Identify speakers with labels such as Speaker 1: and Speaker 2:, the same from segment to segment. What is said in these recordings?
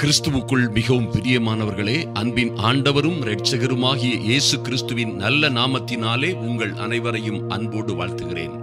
Speaker 1: கிறிஸ்துவுக்குள் மிகவும் பிரியமானவர்களே அன்பின் ஆண்டவரும் இரட்சகருமாகிய இயேசு கிறிஸ்துவின் நல்ல நாமத்தினாலே உங்கள் அனைவரையும் அன்போடு வாழ்த்துகிறேன்.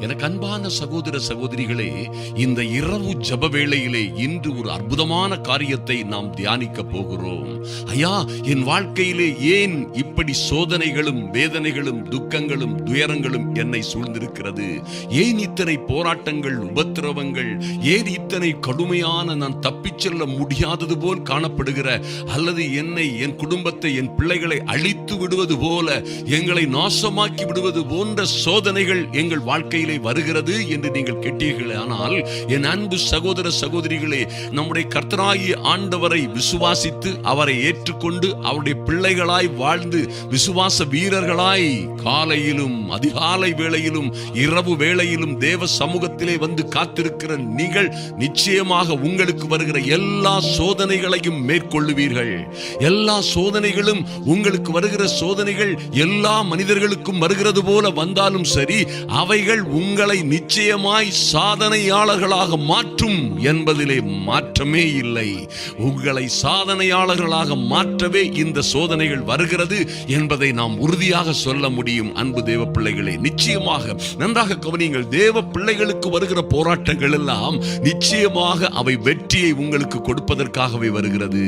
Speaker 1: எனக்கு அன்பான சகோதர சகோதரிகளே இந்த இரவு ஜப வேளையிலே இன்று ஒரு அற்புதமான காரியத்தை நாம் தியானிக்க போகிறோம். ஐயா என் வாழ்க்கையிலே ஏன் இப்படி சோதனைகளும் வேதனைகளும் துக்கங்களும் துயரங்களும் என்னை சூழ்ந்திருக்கிறது? ஏன் இத்தனை போராட்டங்கள் உபத்திரவங்கள் ஏன் இத்தனை கடுமையான நான் தப்பிச் செல்ல முடியாத முடியாதது போல் காணப்படுகிற அல்லது என்னை என் குடும்பத்தை என் பிள்ளைகளை அழித்து விடுவது போல எங்களை நாசமாக்கி விடுவது போன்ற சோதனைகள் எங்கள் வாழ்க்கையிலே வருகிறது என்று நீங்கள் கேட்டீர்கள். ஆனால் என் அன்பு சகோதர சகோதரிகளே நம்முடைய கர்த்தராகிய ஆண்டவரை விசுவாசித்து அவரை ஏற்றுக்கொண்டு அவருடைய பிள்ளைகளாய் வாழ்ந்து விசுவாச வீரர்களாய் காலையிலும் அதிகாலை வேளையிலும் இரவு வேளையிலும் தேவ சமூகத்திலே வந்து காத்திருக்கிற நீங்கள் நிச்சயமாக உங்களுக்கு வருகிற எல்லா சோதனை சோதனைகளையும் மேற்கொள்ளுவீர்கள். எல்லா சோதனைகளும் உங்களுக்கு வருகிற சோதனைகள் எல்லா மனிதர்களுக்கும் வருகிறது போல வந்தாலும் சரி அவைகள் உங்களை நிச்சயமாய் சாதனையாளர்களாக மாற்றும் என்பதிலே மாற்றமே இல்லை. உங்களை சாதனையாளர்களாக மாற்றவே இந்த சோதனைகள் வருகிறது என்பதை நாம் உறுதியாக சொல்ல முடியும். அன்பு தேவ பிள்ளைகளே நிச்சயமாக நன்றாக கவனியுங்கள் தேவ பிள்ளைகளுக்கு வருகிற போராட்டங்கள் எல்லாம் நிச்சயமாக அவை வெற்றியை உங்களுக்கு கொடுப்பதற்காக கொடுப்பதற்காகவே வருகிறது.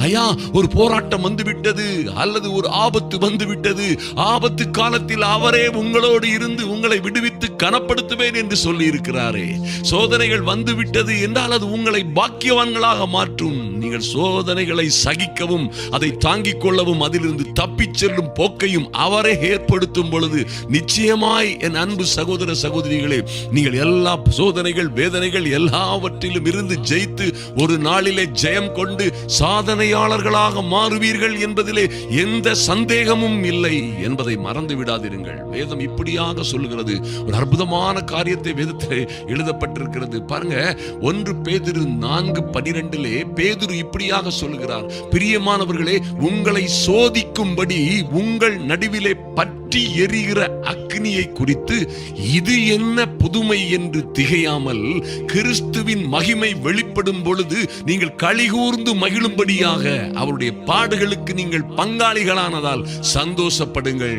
Speaker 1: ஐயா ஒரு போராட்டம் வந்துவிட்டது அல்லது ஒரு ஆபத்து வந்துவிட்டது. ஆபத்து காலத்தில் அவரே உங்களோடு இருந்து உங்களை விடுவித்து கனப்படுத்துவேன் என்று சொல்லி இருக்கிறாரே சோதனைகள் வந்துவிட்டது என்றால் அது உங்களை பாக்கியவான்களாக மாற்றும். நீங்கள் சோதனைகளை சகிக்கவும் அதை தாங்கிக் கொள்ளவும் அதிலிருந்து தப்பிச் செல்லும் போக்கையும் அவரே ஏற்படுத்தும் பொழுது நிச்சயமாய் என் அன்பு சகோதர சகோதரிகளே நீங்கள் எல்லா சோதனைகள் வேதனைகள் எல்லாவற்றிலும் இருந்து ஜெயித்து ஒரு நாளிலே ஜெயம் கொண்டு சாதனையாளர்களாக மாறுவீர்கள் என்பதிலே எந்த சந்தேகமும் இல்லை என்பதை மறந்து விடாதிருங்கள். வேதம் இப்படியாக சொல்லுகிறது. ஒரு அற்புதமான காரியத்தை வேதத்திலே எழுதப்பட்டிருக்கிறது. பாருங்க ஒன்று பேதிரு நான்கு பனிரெண்டிலே பேதுரு இப்படியாக சொல்லுகிறார். பிரியமானவர்களே உங்களை சோதிக்கும்படி உங்கள் நடுவிலே பற்றி எரிகிற அக்னியை குறித்து இது என்ன புதுமை என்று திகையாமல் கிறிஸ்துவின் மகிமை வெளிப்படும் பொழுது நீங்கள் கழிகூர்ந்து மகிழும்படியாக அவருடைய பாடுகளுக்கு நீங்கள் பங்காளிகளானதால் சந்தோஷப்படுங்கள்.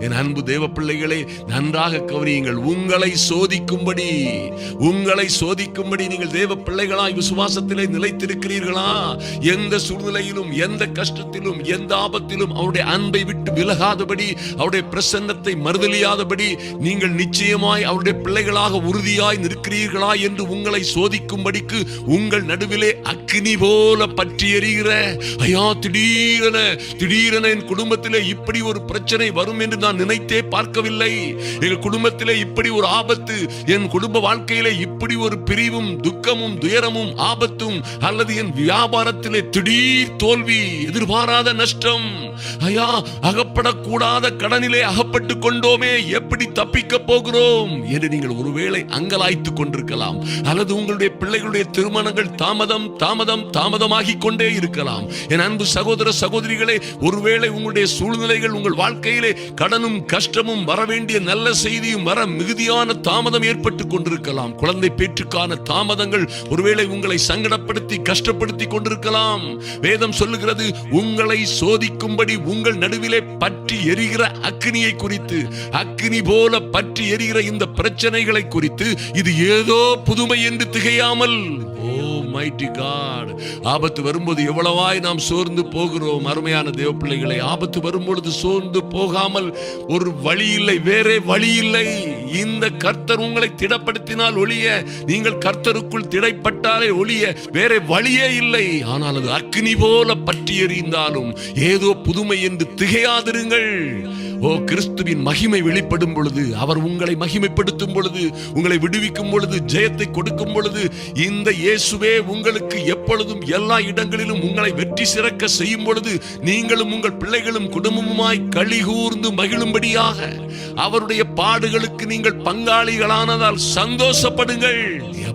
Speaker 1: என் அன்பு தேவ பிள்ளைகளே நன்றாக கவனியுங்கள். உங்களை சோதிக்கும்படி உங்களை சோதிக்கும்படி நீங்கள் தேவ பிள்ளைகளாய் விசுவாசத்திலே நிலைத்திருக்கிறீர்களா? எந்த சூழ்நிலையிலும் எந்த கஷ்டத்திலும் எந்த ஆபத்திலும் அவருடைய அன்பை விட்டு விலகா விலகாதபடி அவருடைய பிரசன்னத்தை மறுதலியாதபடி நீங்கள் நிச்சயமாய் அவருடைய பிள்ளைகளாக உறுதியாய் நிற்கிறீர்களா என்று உங்களை சோதிக்கும்படிக்கு உங்கள் நடுவிலே அக்னி போல பற்றி எரிகிற ஐயா திடீரென திடீரென என் குடும்பத்திலே இப்படி ஒரு பிரச்சனை வரும் என்று நான் நினைத்தே பார்க்கவில்லை. எங்கள் குடும்பத்திலே இப்படி ஒரு ஆபத்து என் குடும்ப வாழ்க்கையிலே இப்படி ஒரு பிரிவும் துக்கமும் துயரமும் ஆபத்தும் அல்லது என் வியாபாரத்திலே திடீர் தோல்வி எதிர்பாராத நஷ்டம் ஐயா அகப்பட கூடாத கடனிலே அகப்பட்டு கொண்டோமே. எப்படி தப்பிக்க போகிறோம்? என்று நீங்கள் ஒருவேளை அங்கலாய்த்துக் கொண்டிருக்கலாம். அல்லது உங்களுடைய பிள்ளைகளுடைய திருமணங்கள் தாமதம் தாமதம் தாமதமாகி கொண்டே இருக்கலாம். என் அன்பு சகோதர சகோதரிகளே ஒருவேளை உங்களுடைய சூழ்நிலைகள் உங்கள் வாழ்க்கையிலே கடனும் கஷ்டமும் வர வேண்டிய நல்ல செய்தியும் வர மிகுதியான தாமதம் ஏற்பட்டு கொண்டிருக்கலாம். குழந்தை பேற்றுக்கான தாமதங்கள் ஒருவேளை உங்களை சங்கடப்படுத்தி கஷ்டப்படுத்தி கொண்டிருக்கலாம். வேதம் சொல்லுகிறது உங்களை சோதிக்கும்படி உங்கள் நடுவிலே பற்றி எரிகிற அக்னியை குறித்து அக்னி போல பற்றி எரிகிற இந்த பிரச்சனைகளை குறித்து இது ஏதோ புதுமை என்று திகையாமல். ஓ மைட்டி காட் ஆபத்து வரும்போது எவ்வளவாய் நாம் சோர்ந்து போகிறோம்? அருமையான தேவ பிள்ளைகளை ஆபத்து வரும்பொழுது சோர்ந்து போகாமல் ஒரு வழி இல்லை வேறே வழி இல்லை. இந்த கர்த்தர் உங்களை திடப்படுத்தினால் ஒழிய நீங்கள் கர்த்தருக்குள் திடைப்பட்டாலே ஒழிய வேற வழியே இல்லை. ஆனால் அது அக்னி போல பற்றி எறிந்தாலும் ஏதோ புதுமை என்று திகையாதிருங்கள். ஓ கிறிஸ்துவின் மகிமை வெளிப்படும் பொழுது அவர் உங்களை மகிமைப்படுத்தும் பொழுது உங்களை விடுவிக்கும் பொழுது ஜெயத்தை கொடுக்கும் பொழுது இந்த இயேசுவே உங்களுக்கு எப்பொழுதும் எல்லா இடங்களிலும் உங்களை வெற்றி சிறக்க செய்யும் பொழுது நீங்களும் உங்கள் பிள்ளைகளும் குடும்பமுமாய் கழிகூர்ந்து மகிழும்படியாக அவருடைய பாடுகளுக்கு நீங்கள் பங்காளிகளானதால் சந்தோஷப்படுங்கள்.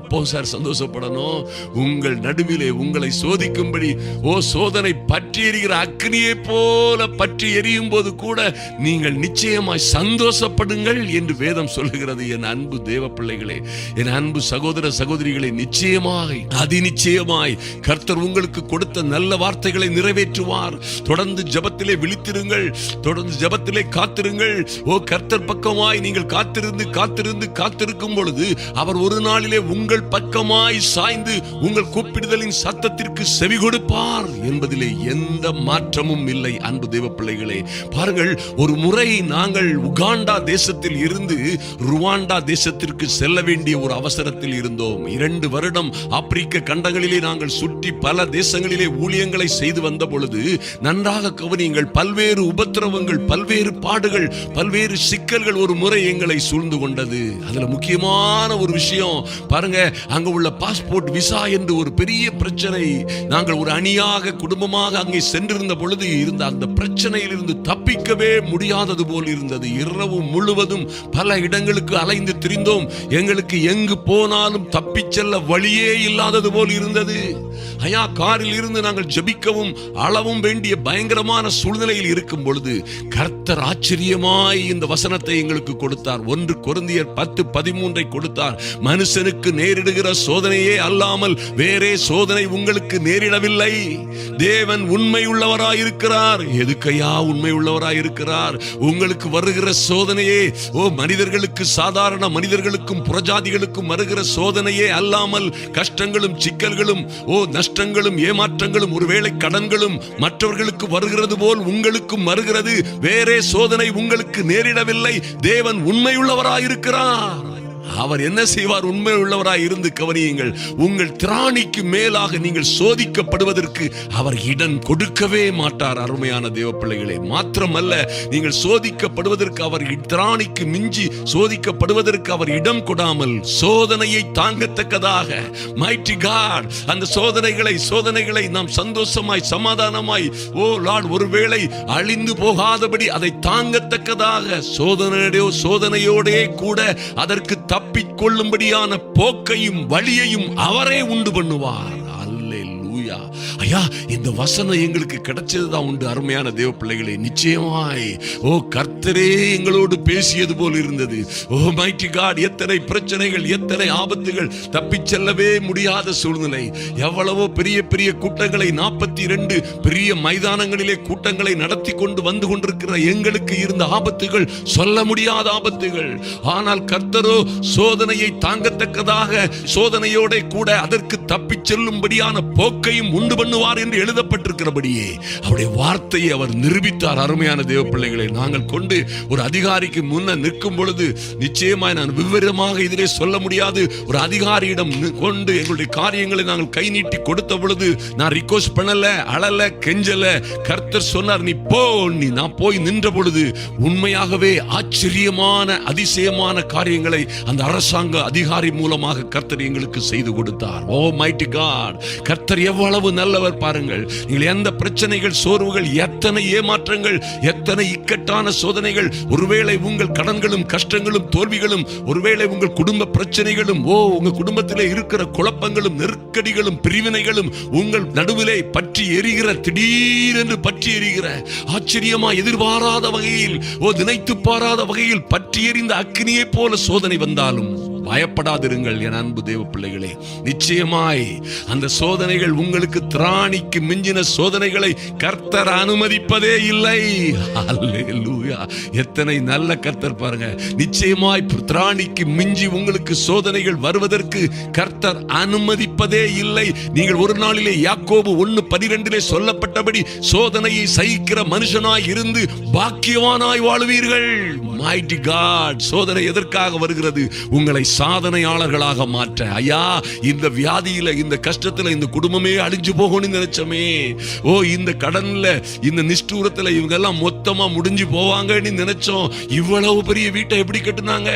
Speaker 1: எப்போ சார் சந்தோஷப்படணும். உங்கள் நடுவிலே உங்களை சோதிக்கும்படி ஓ சோதனை பற்றி எரிகிற அக்னியை போல பற்றி எரியும் போது கூட நீங்கள் நிச்சயமாய் சந்தோஷப்படுங்கள் என்று வேதம் சொல்லுகிறது. என் அன்பு தேவ பிள்ளைகளே என் அன்பு சகோதர சகோதரிகளை நிச்சயமாய் அதி நிச்சயமாய் கர்த்தர் உங்களுக்கு கொடுத்த நல்ல வார்த்தைகளை நிறைவேற்றுவார். தொடர்ந்து ஜெபத்திலே விழித்திருங்கள் தொடர்ந்து ஜபத்திலே காத்திருங்கள். ஓ கர்த்தர் பக்கமாய் நீங்கள் காத்திருந்து காத்திருந்து காத்திருக்கும் பொழுது அவர் ஒரு நாளிலே உங்கள் உங்கள் பக்கமாய் சாய்ந்து உங்கள் கூப்பிடுதலின் சத்தத்திற்கு செவி கொடுப்பார் என்பதிலே எந்த மாற்றமும் இல்லை அன்பு தெய்வ பிள்ளைகளே பாருங்கள் ஒரு முறை நாங்கள் உகாண்டா தேசத்தில் இருந்து ருவாண்டா தேசத்திற்கு செல்ல வேண்டிய ஒரு அவசரத்தில் இருந்தோம். இரண்டு வருடம் ஆப்பிரிக்க கண்டங்களிலே நாங்கள் சுற்றி பல தேசங்களிலே ஊழியங்களை செய்து வந்த பொழுது நன்றாக கவனியுங்கள் பல்வேறு உபத்திரவங்கள் பல்வேறு பாடுகள் பல்வேறு சிக்கல்கள் ஒரு முறை எங்களை சூழ்ந்து கொண்டது. அதுல முக்கியமான ஒரு விஷயம் பாருங்க அங்க உள்ள பாஸ்போர்ட் விசா என்று ஒரு பெரிய பிரச்சனை. நாங்கள் ஒரு அணியாக குடும்பமாக அங்கே சென்றிருந்த பொழுது இருந்த அந்த பிரச்சனையிலிருந்து தப்பிக்கவே முடியாதது போல் இருந்தது. இரவு முழுவதும் பல இடங்களுக்கு அலைந்து திரிந்தோம். எங்களுக்கு எங்கு போனாலும் தப்பிச் செல்ல வழியே இல்லாதது போல் இருந்தது. ஐயா காரில் இருந்து நாங்கள் ஜபிக்கவும் அளவும் வேண்டிய பயங்கரமான சூழ்நிலையில் இருக்கும் பொழுது கர்த்தர் ஆச்சரியமாய் இந்த வசனத்தை எங்களுக்கு கொடுத்தார். ஒன்று குருந்தியர் பத்து பதிமூன்றை கொடுத்தார். மனுஷனுக்கு நேர் நேரிடுகிற சோதனையே அல்லாமல் வேறே சோதனை உங்களுக்கு நேரிடவில்லை. தேவன் உண்மை உள்ளவராயிருக்கிறார். எதுக்கையா உண்மை உள்ளவராயிருக்கிறார்? உங்களுக்கு வருகிற சோதனையே ஓ மனிதர்களுக்கு சாதாரண மனிதர்களுக்கும் புறஜாதிகளுக்கும் வருகிற சோதனையே அல்லாமல் கஷ்டங்களும் சிக்கல்களும் ஓ நஷ்டங்களும் ஏமாற்றங்களும் ஒருவேளை கடன்களும் மற்றவர்களுக்கு வருகிறது போல் உங்களுக்கும் வருகிறது. வேறே சோதனை உங்களுக்கு நேரிடவில்லை. தேவன் உண்மையுள்ளவராயிருக்கிறார் அவர் என்ன செய்வார்? உண்மை உள்ளவராய் இருந்து கவனியுங்கள். உங்கள் திராணிக்கு மேலாக நீங்கள் சோதிக்கப்படுவதற்கு அவர் இடம் கொடுக்கவே மாட்டார் அருமையான தேவ பிள்ளைகளே மாத்திரமல்ல நீங்கள் சோதிக்கப்படுவதற்கு அவர் திராணிக்கு மிஞ்சி சோதிக்கப்படுவதற்கு அவர் இடம் கொடாமல் சோதனையை தாங்கத்தக்கதாக. மைட்டி காட் அந்த சோதனைகளை சோதனைகளை நாம் சந்தோஷமாய் சமாதானமாய் ஓ லார்ட் ஒருவேளை அழிந்து போகாதபடி அதை தாங்க தாங்கத்தக்கதாக சோதனையோ சோதனையோடே கூட அதற்கு தப்பிக்கொள்ளும்படியான போக்கையும் வழியையும் அவரே உண்டு பண்ணுவார். அல்லேலூயா. ஐயா இந்த வசனம் எங்களுக்கு கிடைச்சதுதான் உண்டு. அருமையான தேவ பிள்ளைகளே நிச்சயமாய். ஓ கர்த்தரே எங்களோடு பேசியது போல் இருந்தது. ஓ மைட்டி காட் எத்தனை பிரச்சனைகள் எத்தனை ஆபத்துகள் தப்பிச் செல்லவே முடியாத சூழ்நிலை. எவ்வளவோ பெரிய பெரிய கூட்டங்களை நாற்பத்தி இரண்டு பெரிய மைதானங்களிலே கூட்டங்களை நடத்தி கொண்டு வந்து கொண்டிருக்கிற எங்களுக்கு இருந்த ஆபத்துகள் சொல்ல முடியாத ஆபத்துகள். ஆனால் கர்த்தரோ சோதனையை தாங்கத்தக்கதாக சோதனையோட கூட அதற்கு தப்பிச் செல்லும்படியான போக்கையும் உண்டு பண்ணுவார் என்று எழுதப்பட்டிருக்கிறபடியே அவருடைய வார்த்தையை அவர் நிரூபித்தார். அருமையான தேவ பிள்ளைகளை நாங்கள் கொண்டு ஒரு அதிகாரிக்கு முன்ன நிற்கும் பொழுது நிச்சயமாய் நான் விவரமாக இதிலே சொல்ல முடியாது. ஒரு அதிகாரியிடம் கொண்டு எங்களுடைய காரியங்களை நாங்கள் கை நீட்டி கொடுத்த பொழுது நான் ரிக்வஸ்ட் பண்ணல அழல கெஞ்சல. கர்த்தர் சொன்னார் நீ போ நீ நான் போய் நின்ற பொழுது உண்மையாகவே ஆச்சரியமான அதிசயமான காரியங்களை அந்த அரசாங்க அதிகாரி மூலமாக கர்த்தர் எங்களுக்கு செய்து கொடுத்தார். ஓ மைட்டி காட் கர்த்தர் எவ்வளவு நல்ல நல்லவர் பாருங்கள். நீங்கள் எந்த பிரச்சனைகள் சோர்வுகள் எத்தனை ஏமாற்றங்கள் எத்தனை இக்கட்டான சோதனைகள் ஒருவேளை உங்கள் கடன்களும் கஷ்டங்களும் தோல்விகளும் ஒருவேளை உங்கள் குடும்ப பிரச்சனைகளும் ஓ உங்க குடும்பத்திலே இருக்கிற குழப்பங்களும் நெருக்கடிகளும் பிரிவினைகளும் உங்கள் நடுவிலே பற்றி எரிகிற திடீரென்று பற்றி எரிகிற ஆச்சரியமா எதிர்பாராத வகையில் ஓ நினைத்து பாராத வகையில் பற்றி எறிந்த அக்னியை போல சோதனை வந்தாலும் பயப்படாதிருங்கள் என் அன்பு தேவ பிள்ளைகளே. நிச்சயமாய் அந்த சோதனைகள் உங்களுக்கு திராணிக்கு மிஞ்சின சோதனைகளை கர்த்தர் அனுமதிப்பதே இல்லை. எத்தனை நல்ல கர்த்தர் பாருங்க. நிச்சயமாய் திராணிக்கு மிஞ்சி உங்களுக்கு சோதனைகள் வருவதற்கு கர்த்தர் அனுமதிப்பதே இல்லை. நீங்கள் ஒரு நாளிலே யாக்கோபு ஒன்னு பனிரெண்டிலே சொல்லப்பட்டபடி சோதனையை சகிக்கிற மனுஷனாய் இருந்து பாக்கியவானாய் வாழுவீர்கள். மைட்டி காட் சோதனை எதற்காக வருகிறது? உங்களை சாதனையாளர்களாக மாற்ற. ஐயா இந்த வியாதியில இந்த கஷ்டத்துல இந்த குடும்பமே அழிஞ்சு போகணும்னு நினைச்சோமே. ஓ இந்த கடன்ல இந்த நிஷ்டூரத்துல இவங்க எல்லாம் மொத்தமா முடிஞ்சு போவாங்கன்னு நினைச்சோம். இவ்வளவு பெரிய வீட்டை எப்படி கட்டுனாங்க?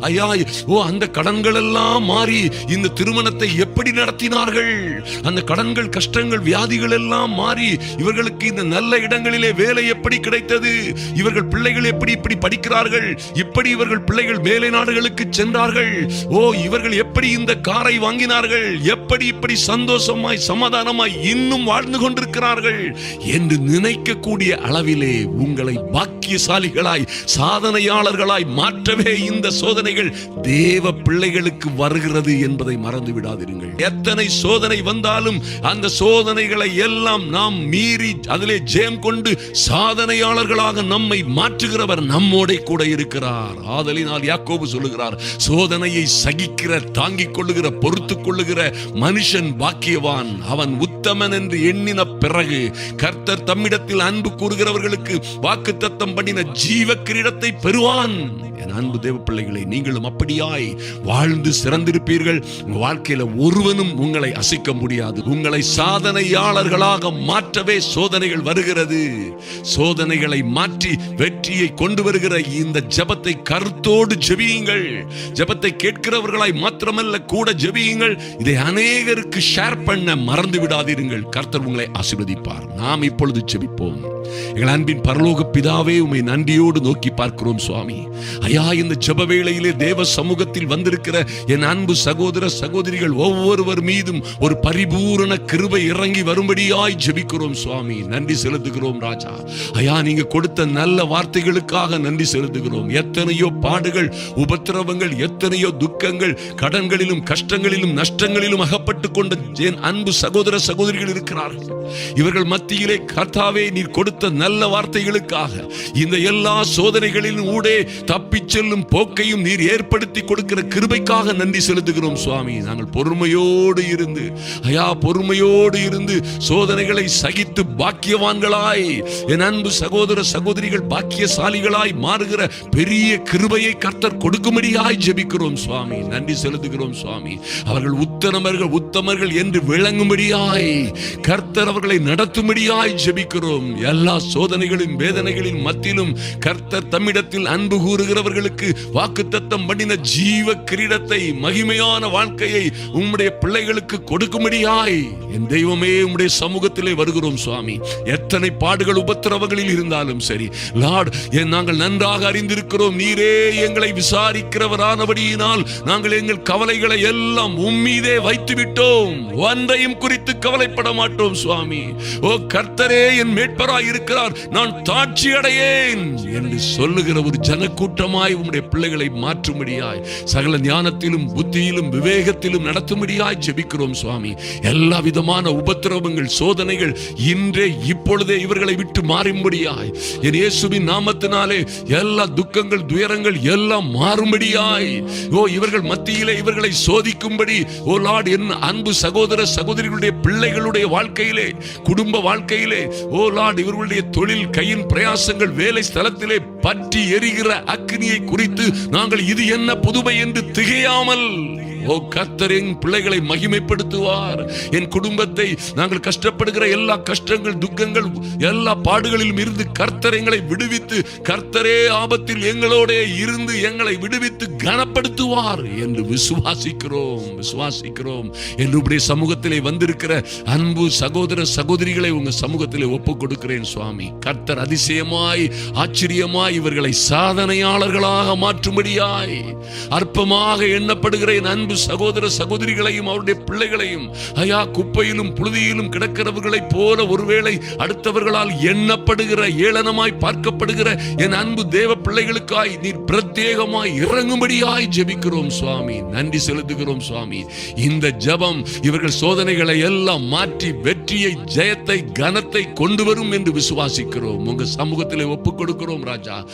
Speaker 1: ஐயா ஓ அந்த கடன்கள் எல்லாம் மாறி இந்த திருமணத்தை எப்படி நடத்தினார்கள்? அந்த கடன்கள் கஷ்டங்கள் வியாதிகள் எல்லாம் மாறி இவர்களுக்கு இந்த நல்ல இடங்களிலே வேலை எப்படி கிடைத்தது? இவர்கள் பிள்ளைகள் எப்படி இப்படி படிக்கிறார்கள்? இப்படி இவர்கள் பிள்ளைகள் மேலை நாடுகளுக்கு சென்றார்கள்? வாங்கினார்கள் ஓ இவர்கள் எப்படி இந்த காரை வாங்கினார்கள்? எப்படி இப்படி சந்தோஷமாய் சமாதானமாய் இன்னும் வாழ்ந்து கொண்டிருக்கிறார்கள்? என்று நினைக்கக்கூடிய அளவிலே உங்களை பாக்கியசாலிகளாய் சாதனையாளர்களாய் மாற்றவே இந்த சோதனைகள் தேவ பிள்ளைகளுக்கு வருகிறது என்பதை மறந்து விடாதிருங்கள். எத்தனை சோதனை வந்தாலும் அந்த சோதனைகளை எல்லாம் நாம் மீறி அதிலே ஜெயம் கொண்டு சாதனையாளர்களாக நம்மை மாற்றுகிறவர் நம்மோட கூட இருக்கிறார். ஆதலினால் யாக்கோபு சொல்லுகிறார் சோதனை வேதனையை சகிக்கிற தாங்கிக் கொள்ளுகிற பொறுத்து கொள்ளுகிற மனுஷன் பாக்கியவான். அவன் உத்தமன் என்று எண்ணின பிறகு கர்த்தர் தம்மிடத்தில் அன்பு கூறுகிறவர்களுக்கு வாக்கு தத்தம் பண்ணின ஜீவ கிரீடத்தை பெறுவான். என் அன்பு தேவ பிள்ளைகளை நீங்களும் அப்படியாய் வாழ்ந்து சிறந்திருப்பீர்கள். உங்க வாழ்க்கையில ஒருவனும் உங்களை அசைக்க முடியாது. உங்களை சாதனையாளர்களாக மாற்றவே சோதனைகள் வருகிறது. சோதனைகளை மாற்றி வெற்றியை கொண்டு வருகிற இந்த ஜபத்தை கருத்தோடு ஜெபியுங்கள். ஜபத்தை கேட்கிறவர்களாய் மாத்திரமல்ல கூட ஜெபியுங்கள். இதை அநேகருக்கு ஷேர் பண்ண மறந்து விடாதீர்கள் கர்த்தர் உங்களை ஆசீர்வதிப்பார். நாம் இப்பொழுது ஜெபிப்போம். எங்கள் அன்பின் பரலோக பிதாவே உமை நன்றியோடு நோக்கி பார்க்கிறோம் சுவாமி. ஐயா இந்த ஜெப வேளையிலே தேவ சமூகத்தில் வந்திருக்கிற என் அன்பு சகோதர சகோதரிகள் ஒவ்வொருவர் மீதும் ஒரு பரிபூரண கிருபை இறங்கி வரும்படியாய் ஜெபிக்கிறோம் சுவாமி. நன்றி செலுத்துகிறோம் ராஜா. ஐயா நீங்க கொடுத்த நல்ல வார்த்தைகளுக்காக நன்றி செலுத்துகிறோம். எத்தனையோ பாடுகள் உபத்திரவங்கள் எத்தனை எத்தனையோ துக்கங்கள் கடன்களிலும் கஷ்டங்களிலும் நஷ்டங்களிலும் அகப்பட்டு கொண்ட என் அன்பு சகோதர சகோதரிகள் இருக்கிறார்கள். இவர்கள் மத்தியிலே கர்த்தாவே நீர் கொடுத்த நல்ல வார்த்தைகளுக்காக இந்த எல்லா சோதனைகளிலும் ஊடே தப்பிச் செல்லும் போக்கையும் நீர் ஏற்படுத்தி கொடுக்கிற கிருபைக்காக நன்றி செலுத்துகிறோம் சுவாமி. நாங்கள் பொறுமையோடு இருந்து ஐயா பொறுமையோடு இருந்து சோதனைகளை சகித்து பாக்கியவான்களாய் என் அன்பு சகோதர சகோதரிகள் பாக்கியசாலிகளாய் மாறுகிற பெரிய கிருபையை கர்த்தர் கொடுக்கும்படியாய் ஜெபிக்கிறோம். சுவாமி. நன்றி செலுத்துகிறோம் சுவாமி. அவர்கள் உத்தமர்கள் உத்தமர்கள் என்று விளங்கும்படியாய் கர்த்தர் அவர்களை நடத்தும்படியாய் ஜெபிக்கிறோம். எல்லா சோதனைகளின் வேதனைகளின் மத்தியிலும் கர்த்தர் தம்மிடத்தில் அன்பு கூறுகிறவர்களுக்கு வாக்கு தத்தம் பண்ணின ஜீவ கிரீடத்தை மகிமையான வாழ்க்கையை உம்முடைய பிள்ளைகளுக்கு கொடுக்கும்படியாய் என் தெய்வமே உம்முடைய சமூகத்திலே வருகிறோம் சுவாமி. எத்தனை பாடுகள் உபத்திரவங்களில் இருந்தாலும் சரி. லார்ட் நாங்கள் நன்றாக அறிந்திருக்கிறோம். நீரே எங்களை விசாரிக்கிறவரானபடி விசாரிக்கிறவரானபடியினால் நாங்கள் எங்கள் கவலைகளை எல்லாம் உம்மீதே வைத்து விட்டோம் ஒன்றையும் குறித்து கவலைப்பட மாட்டோம் சுவாமி. ஓ கர்த்தரே என் மேட்பராய் இருக்கிறார். நான் தாட்சி அடையேன் என்று சொல்லுகிற ஒரு ஜனக்கூட்டமாய் உம்முடைய பிள்ளைகளை மாற்றும்படியாய் சகல ஞானத்திலும் புத்தியிலும் விவேகத்திலும் நடத்தும்படியாய் ஜெபிக்கிறோம் சுவாமி. எல்லா விதமான உபத்திரவங்கள் சோதனைகள் இன்றே இப்பொழுதே இவர்களை விட்டு மாறும்படியாய் என் இயேசுவின் நாமத்தினாலே எல்லா துக்கங்கள் துயரங்கள் எல்லாம் மாறும்படியாய் ஓ இவர்கள் மத்தியிலே இவர்களை சோதிக்கும்படி ஓ லார்ட் என் அன்பு சகோதர சகோதரிகளுடைய பிள்ளைகளுடைய வாழ்க்கையிலே குடும்ப வாழ்க்கையிலே ஓ லார்ட் இவர்களுடைய தொழில் கையின் பிரயாசங்கள் வேலை ஸ்தலத்திலே பற்றி எரிகிற அக்னியை குறித்து நாங்கள் இது என்ன புதுமை என்று திகையாமல் ஓ கர்த்தர் என் பிள்ளைகளை மகிமைப்படுத்துவார். என் குடும்பத்தை நாங்கள் கஷ்டப்படுகிற எல்லா கஷ்டங்கள் துக்கங்கள் எல்லா பாடுகளிலும் இருந்து கர்த்தர் எங்களை விடுவித்து கர்த்தரே ஆபத்தில் எங்களோட இருந்து எங்களை விடுவித்து கனப்படுத்துவார் என்று விசுவாசிக்கிறோம் விசுவாசிக்கிறோம் என்று உடைய சமூகத்திலே வந்திருக்கிற அன்பு சகோதர சகோதரிகளை உங்க சமூகத்திலே ஒப்பு கொடுக்கிறேன் சுவாமி. கர்த்தர் அதிசயமாய் ஆச்சரியமாய் இவர்களை சாதனையாளர்களாக மாற்றும்படியாய் அற்பமாக எண்ணப்படுகிற என் அன்பு சகோதர சகோதரிகளையும் அவருடைய பிள்ளைகளையும் ஐயா குப்பையிலும் புழுதியிலும் கிடக்கிறவர்களைப் போல ஒருவேளை அடுத்தவர்களால் எண்ணப்படுகிற ஏளனமாய் பார்க்கப்படுகிற என் அன்பு தேவ பிள்ளைகளுக்காய் நீர் பிரத்யேகமாய் இறங்கும்படியாய் ஜெபிக்கிறோம் சுவாமி. நன்றி செலுத்துகிறோம் சுவாமி. இந்த ஜபம் இவர்கள் சோதனைகளை எல்லாம் மாற்றி வெற்றியை ஜெயத்தை கனத்தை கொண்டு வரும் என்று விசுவாசிக்கிறோம். உங்க சமூகத்தில் ஒப்புக் கொடுக்கிறோம் ராஜா.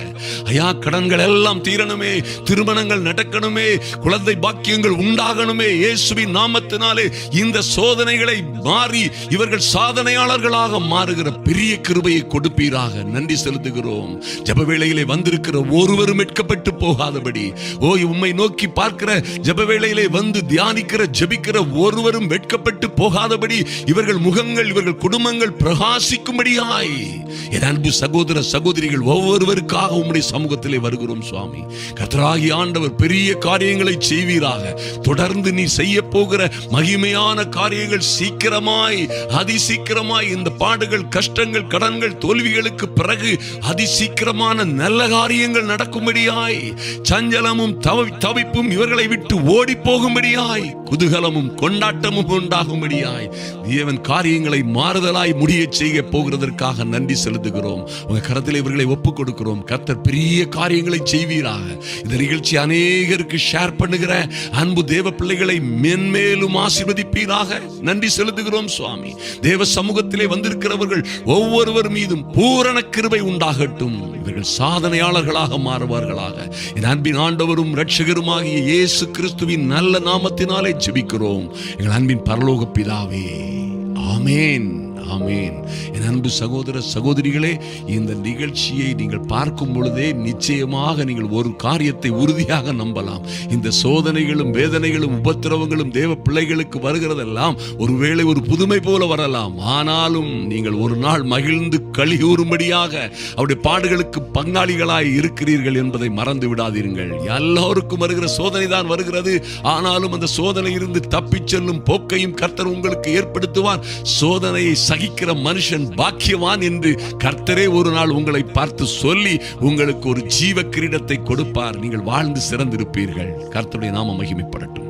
Speaker 1: ஐயா கடன்கள் எல்லாம் தீரணுமே திருமணங்கள் நடக்கணுமே குழந்தை பாக்கியங்கள் உண்டாகணுமே இயேசுவின் நாமத்தினாலே. இந்த சோதனைகளை மாறி இவர்கள் சாதனையாளர்களாக மாறுகிற பெரிய கிருபையை கொடுப்பீராக. நன்றி செலுத்துகிறோம். ஜெப வேளையிலே வந்திருக்கிற ஒருவரும் மீட்கப்பட்டு போகாதபடி. ஓ உம்மை நோக்கி பார்க்கிற ஜெப வேளையிலே வந்து தியானிக்கிற ஜபிக்கிற ஒருவரும் வெட்கப்பட்டு போகாதபடி இவர்கள் முகங்கள் இவர்கள் குடும்பங்கள் பிரகாசிக்கும்படியாய். என் அன்பு சகோதர சகோதரிகள் ஒவ்வொருவருக்காக உம்முடைய சமூகத்திலே வருகிறோம் சுவாமி. கர்த்தராகி ஆண்டவர் பெரிய காரியங்களை செய்வீராக. தொடர்ந்து நீ செய்ய போகிற மகிமையான காரியங்கள் சீக்கிரமாய் அதிசீக்கிரமாய் இந்த பாடுகள் கஷ்டங்கள் கடன்கள் தோல்விகளுக்கு பிறகு அதிசீக்கிரமான நல்ல காரியங்கள் நடக்கும்படியாய் சஞ்சலமும் தவி தவிப்பும் இவர்களை விட்டு ஓடி போகும்படியாய். குதூகலமும் கொண்டாட்டமும் உண்டாகும்படியாய் தேவன் காரியங்களை மாறுதலாய் முடிய செய்ய போகிறதற்காக நன்றி செலுத்துகிறோம். உங்க கரத்தில் இவர்களை ஒப்புக் கொடுக்கிறோம். கர்த்தர் பெரிய காரியங்களை செய்வீராக. இந்த நிகழ்ச்சி அநேகருக்கு ஷேர் பண்ணுகிற அன்பு தேவ பிள்ளைகளை மென்மேலும் ஆசீர்வதிப்பீராக. நன்றி செலுத்துகிறோம் சுவாமி. தேவ சமூகத்திலே வந்திருக்கிறவர்கள் ஒவ்வொருவர் மீதும் பூரண கிருபை உண்டாகட்டும். இவர்கள் சாதனையாளர்களாக மாறுவார்களாக. என் அன்பின் ஆண்டவரும் இரட்சகருமாகிய இயேசு கிறிஸ்துவின் நல்ல நாமத்தினாலே ஜெபிக்கிறோம். எங்கள் அன்பின் பரலோக பிதாவே. ஆமேன். ஆமேன். என் அன்பு சகோதர சகோதரிகளே இந்த நிகழ்ச்சியை நீங்கள் பார்க்கும் பொழுதே நிச்சயமாக நீங்கள் ஒரு காரியத்தை உறுதியாக நம்பலாம். இந்த சோதனைகளும் வேதனைகளும் உபத்திரவங்களும் தேவ பிள்ளைகளுக்கு வருகிறதெல்லாம் ஒருவேளை ஒரு புதுமை போல வரலாம். ஆனாலும் நீங்கள் ஒரு நாள் மகிழ்ந்து கழிகூறும்படியாக அவருடைய பாடுகளுக்கு பங்காளிகளாய் இருக்கிறீர்கள் என்பதை மறந்து விடாதீர்கள். எல்லோருக்கும் வருகிற சோதனை தான் வருகிறது. ஆனாலும் அந்த சோதனை இருந்து தப்பிச் செல்லும் போக்கையும் கர்த்தர் உங்களுக்கு ஏற்படுத்துவார். சோதனையை சகிக்கிற மனுஷன் பாக்கியவான் என்று கர்த்தரே ஒரு நாள் உங்களை பார்த்து சொல்லி உங்களுக்கு ஒரு ஜீவ கிரீடத்தை கொடுப்பார். நீங்கள் வாழ்ந்து சிறந்திருப்பீர்கள். கர்த்தருடைய நாம மகிமைப்படட்டும்.